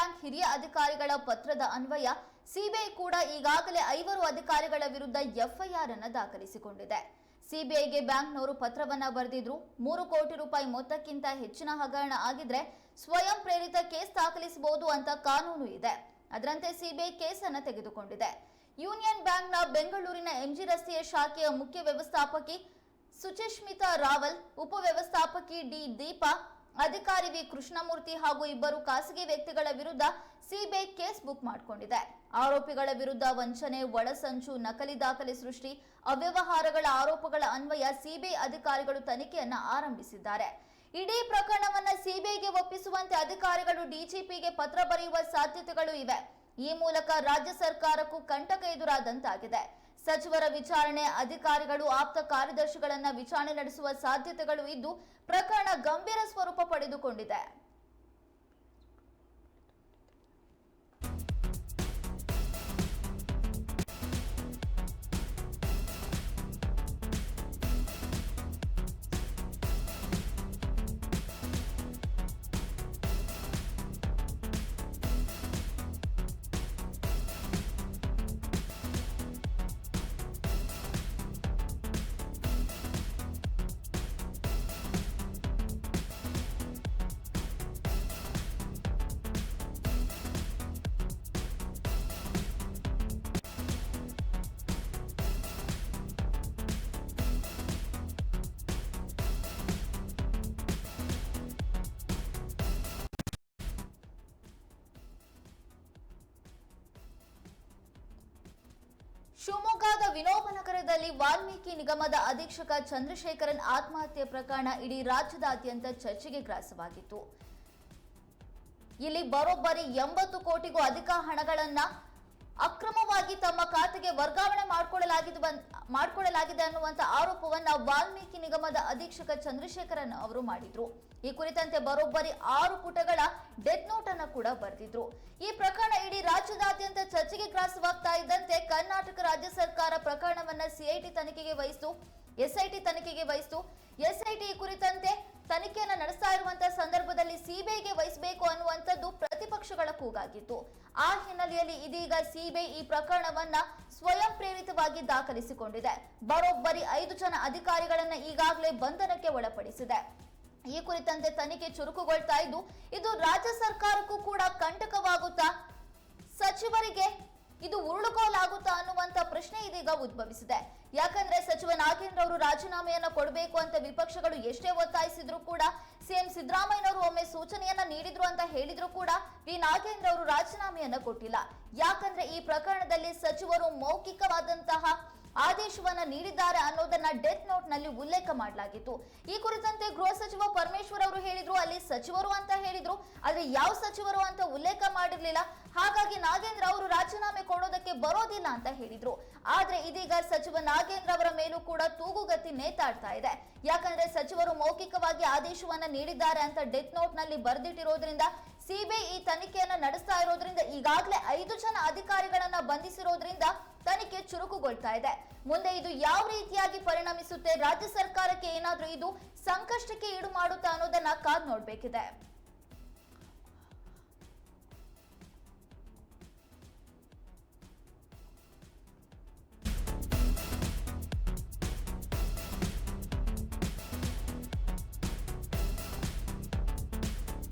Bank ಹಿರಿಯ ಅಧಿಕಾರಿಗಳ ಪತ್ರದ ಅನ್ವಯ, ಸಿಬಿಐ ಕೂಡ ಈಗಾಗಲೇ ಐವರು ಅಧಿಕಾರಿಗಳ ವಿರುದ್ಧ ಎಫ್ಐಆರ್ ಅನ್ನು ದಾಖಲಿಸಿಕೊಂಡಿದೆ. ಸಿಬಿಐಗೆ ಬ್ಯಾಂಕ್ನವರು ಪತ್ರವನ್ನ ಬರೆದಿದ್ರು. ಮೂರು ಕೋಟಿ ರೂಪಾಯಿ ಮೊತ್ತಕ್ಕಿಂತ ಹೆಚ್ಚಿನ ಹಗರಣ ಆಗಿದ್ರೆ ಸ್ವಯಂ ಪ್ರೇರಿತ ಕೇಸ್ ದಾಖಲಿಸಬಹುದು ಅಂತ ಕಾನೂನು ಇದೆ. ಅದರಂತೆ ಸಿಬಿಐ ಕೇಸನ್ನು ತೆಗೆದುಕೊಂಡಿದೆ. ಯೂನಿಯನ್ ಬ್ಯಾಂಕ್ನ ಬೆಂಗಳೂರಿನ ಎಂಜಿ ರಸ್ತೆಯ ಶಾಖೆಯ ಮುಖ್ಯ ವ್ಯವಸ್ಥಾಪಕಿ ಸುಚಿಸ್ಮಿತಾ ರಾವಲ್, ಉಪವ್ಯವಸ್ಥಾಪಕಿ ಡಿ ದೀಪಾ ಅಧಿಕಾರಿ ವಿ ಕೃಷ್ಣಮೂರ್ತಿ ಹಾಗೂ ಇಬ್ಬರು ಖಾಸಗಿ ವ್ಯಕ್ತಿಗಳ ವಿರುದ್ಧ ಸಿಬಿಐ ಕೇಸ್ ಬುಕ್ ಮಾಡಿಕೊಂಡಿದೆ. ಆರೋಪಿಗಳ ವಿರುದ್ಧ ವಂಚನೆ ಒಳಸಂಚು ನಕಲಿ ದಾಖಲೆ ಸೃಷ್ಟಿ, ಅವ್ಯವಹಾರಗಳ ಆರೋಪಗಳ ಅನ್ವಯ ಸಿಬಿಐ ಅಧಿಕಾರಿಗಳು ತನಿಖೆಯನ್ನ ಆರಂಭಿಸಿದ್ದಾರೆ. ಇಡೀ ಪ್ರಕರಣವನ್ನು ಸಿಬಿಐಗೆ ಒಪ್ಪಿಸುವಂತೆ ಅಧಿಕಾರಿಗಳು ಡಿಜಿಪಿಗೆ ಪತ್ರ ಬರೆಯುವ ಸಾಧ್ಯತೆಗಳು ಇವೆ. ಈ ಮೂಲಕ ರಾಜ್ಯ ಸರ್ಕಾರಕ್ಕೂ ಕಂಟಕ ಎದುರಾದಂತಾಗಿದೆ. ಸಚಿವರ ವಿಚಾರಣೆ ಅಧಿಕಾರಿಗಳು ಆಪ್ತ ಕಾರ್ಯದರ್ಶಿಗಳನ್ನ ವಿಚಾರಣೆ ನಡೆಸುವ ಸಾಧ್ಯತೆಗಳು ಇದ್ದು ಪ್ರಕರಣ ಗಂಭೀರ ಸ್ವರೂಪ ಪಡೆದುಕೊಂಡಿದೆ. ಶಿವಮೊಗ್ಗದ ವಿನೋಬನಗರದಲ್ಲಿ ವಾಲ್ಮೀಕಿ ನಿಗಮದ ಅಧೀಕ್ಷಕ ಚಂದ್ರಶೇಖರನ್ ಆತ್ಮಹತ್ಯೆ ಪ್ರಕರಣ ಇಡೀ ರಾಜ್ಯದಾದ್ಯಂತ ಚರ್ಚೆಗೆ ಗ್ರಾಸವಾಗಿತ್ತು. ಇಲ್ಲಿ ಬರೋಬ್ಬರಿ ಎಂಬತ್ತು ಕೋಟಿಗೂ ಅಧಿಕ ಹಣಗಳನ್ನ ಅಕ್ರಮವಾಗಿ ತಮ್ಮ ಖಾತೆಗೆ ವರ್ಗಾವಣೆ ಮಾಡಿಕೊಳ್ಳಲಾಗಿದೆ ಮಾಡಿಕೊಳ್ಳಲಾಗಿದೆ ಅನ್ನುವಂತ ಆರೋಪವನ್ನ ವಾಲ್ಮೀಕಿ ನಿಗಮದ ಅಧೀಕ್ಷಕ ಚಂದ್ರಶೇಖರನ್ ಅವರು ಮಾಡಿದ್ರು. ಈ ಕುರಿತಂತೆ ಬರೋಬ್ಬರಿ ಆರು ಪುಟಗಳ ಕೂಡ ಬರೆದಿದ್ರು. ಈ ಪ್ರಕರಣ ಇಡೀ ರಾಜ್ಯದಾದ್ಯಂತ ಚರ್ಚೆಗೆ ಗ್ರಾಸವಾಗ್ತಾ ಇದ್ದಂತೆ ಕರ್ನಾಟಕ ರಾಜ್ಯ ಸರ್ಕಾರ ಪ್ರಕರಣವನ್ನ ಸಿಐಟಿ ತನಿಖೆಗೆ ವಹಿಸಿತು ಎಸ್ಐಟಿ ತನಿಖೆಗೆ ವಹಿಸಿತು. ಎಸ್ಐಟಿ ಕುರಿತಂತೆ ತನಿಖೆಯನ್ನ ನಡೆಸ್ತಾ ಇರುವಂತಹ ಸಂದರ್ಭದಲ್ಲಿ ಸಿಬಿಐಗೆ ವಹಿಸಬೇಕು ಅನ್ನುವಂಥದ್ದು ಪ್ರತಿಪಕ್ಷಗಳ ಕೂಗಾಗಿತ್ತು. ಆ ಹಿನ್ನೆಲೆಯಲ್ಲಿ ಇದೀಗ ಸಿಬಿಐ ಈ ಪ್ರಕರಣವನ್ನ ಸ್ವಯಂ ಪ್ರೇರಿತವಾಗಿ ದಾಖಲಿಸಿಕೊಂಡಿದೆ. ಬರೋಬ್ಬರಿ ಐದು ಜನ ಅಧಿಕಾರಿಗಳನ್ನ ಈಗಾಗಲೇ ಬಂಧನಕ್ಕೆ ಒಳಪಡಿಸಿದೆ. ಈ ಕುರಿತಂತೆ ತನಿಖೆ ಚುರುಕುಗೊಳ್ತಾ ಇದ್ದು, ಇದು ರಾಜ್ಯ ಸರ್ಕಾರಕ್ಕೂ ಕೂಡ ಕಂಟಕವಾಗುತ್ತಾ? ಸಚಿವರಿಗೆ ಇದು ಉರುಳುಕೋಲಾಗುತ್ತಾ ಅನ್ನುವಂತ ಪ್ರಶ್ನೆ ಇದೀಗ ಉದ್ಭವಿಸಿದೆ. ಯಾಕಂದ್ರೆ ಸಚಿವ ನಾಗೇಂದ್ರ ಅವರು ರಾಜೀನಾಮೆಯನ್ನ ಕೊಡಬೇಕು ಅಂತ ವಿಪಕ್ಷಗಳು ಎಷ್ಟೇ ಒತ್ತಾಯಿಸಿದ್ರು ಕೂಡ, ಸಿಎಂ ಸಿದ್ದರಾಮಯ್ಯನವರು ಒಮ್ಮೆ ಸೂಚನೆಯನ್ನ ನೀಡಿದ್ರು ಅಂತ ಹೇಳಿದ್ರು ಕೂಡ ವಿ ನಾಗೇಂದ್ರ ಅವರು ರಾಜೀನಾಮೆಯನ್ನ ಕೊಟ್ಟಿಲ್ಲ. ಯಾಕಂದ್ರೆ ಈ ಪ್ರಕರಣದಲ್ಲಿ ಸಚಿವರು ಮೌಖಿಕವಾದಂತಹ ಆದೇಶವನ್ನ ನೀಡಿದ್ದಾರೆ ಅನ್ನೋದನ್ನ ಡೆತ್ ನೋಟ್ನಲ್ಲಿ ಉಲ್ಲೇಖ ಮಾಡಲಾಗಿತ್ತು. ಈ ಕುರಿತಂತೆ ಗೃಹ ಸಚಿವ ಪರಮೇಶ್ವರ್ ಅವರು ಹೇಳಿದ್ರು, ಅಲ್ಲಿ ಸಚಿವರು ಅಂತ ಹೇಳಿದ್ರು, ಆದ್ರೆ ಯಾವ ಸಚಿವರು ಅಂತ ಉಲ್ಲೇಖ ಮಾಡಿರ್ಲಿಲ್ಲ. ಹಾಗಾಗಿ ನಾಗೇಂದ್ರ ಅವರು ರಾಜೀನಾಮೆ ಕೊಡೋದಕ್ಕೆ ಬರೋದಿಲ್ಲ ಅಂತ ಹೇಳಿದ್ರು. ಆದ್ರೆ ಇದೀಗ ಸಚಿವ ನಾಗೇಂದ್ರ ಅವರ ಮೇಲೂ ಕೂಡ ತೂಗುಗತಿ ನೇತಾಡ್ತಾ ಇದೆ. ಯಾಕಂದ್ರೆ ಸಚಿವರು ಮೌಖಿಕವಾಗಿ ಆದೇಶವನ್ನ ನೀಡಿದ್ದಾರೆ ಅಂತ ಡೆತ್ ನೋಟ್ನಲ್ಲಿ ಬರೆದಿಟ್ಟಿರೋದ್ರಿಂದ ಸಿಬಿಐ ಈ ತನಿಖೆಯನ್ನ ನಡೆಸ್ತಾ ಇರೋದ್ರಿಂದ, ಈಗಾಗಲೇ ಐದು ಜನ ಅಧಿಕಾರಿಗಳನ್ನ ಬಂಧಿಸಿರೋದ್ರಿಂದ ತನಿಖೆ ಚುರುಕುಗೊಳ್ತಾ ಇದೆ. ಮುಂದೆ ಇದು ಯಾವ ರೀತಿಯಾಗಿ ಪರಿಣಮಿಸುತ್ತೆ? ರಾಜ್ಯ ಸರ್ಕಾರಕ್ಕೆ ಏನಾದರೂ ಇದು ಸಂಕಷ್ಟಕ್ಕೆ ಈಡು ಮಾಡುತ್ತಾ ಅನ್ನೋದನ್ನ ಕಾದ್ ನೋಡ್ಬೇಕಿದೆ.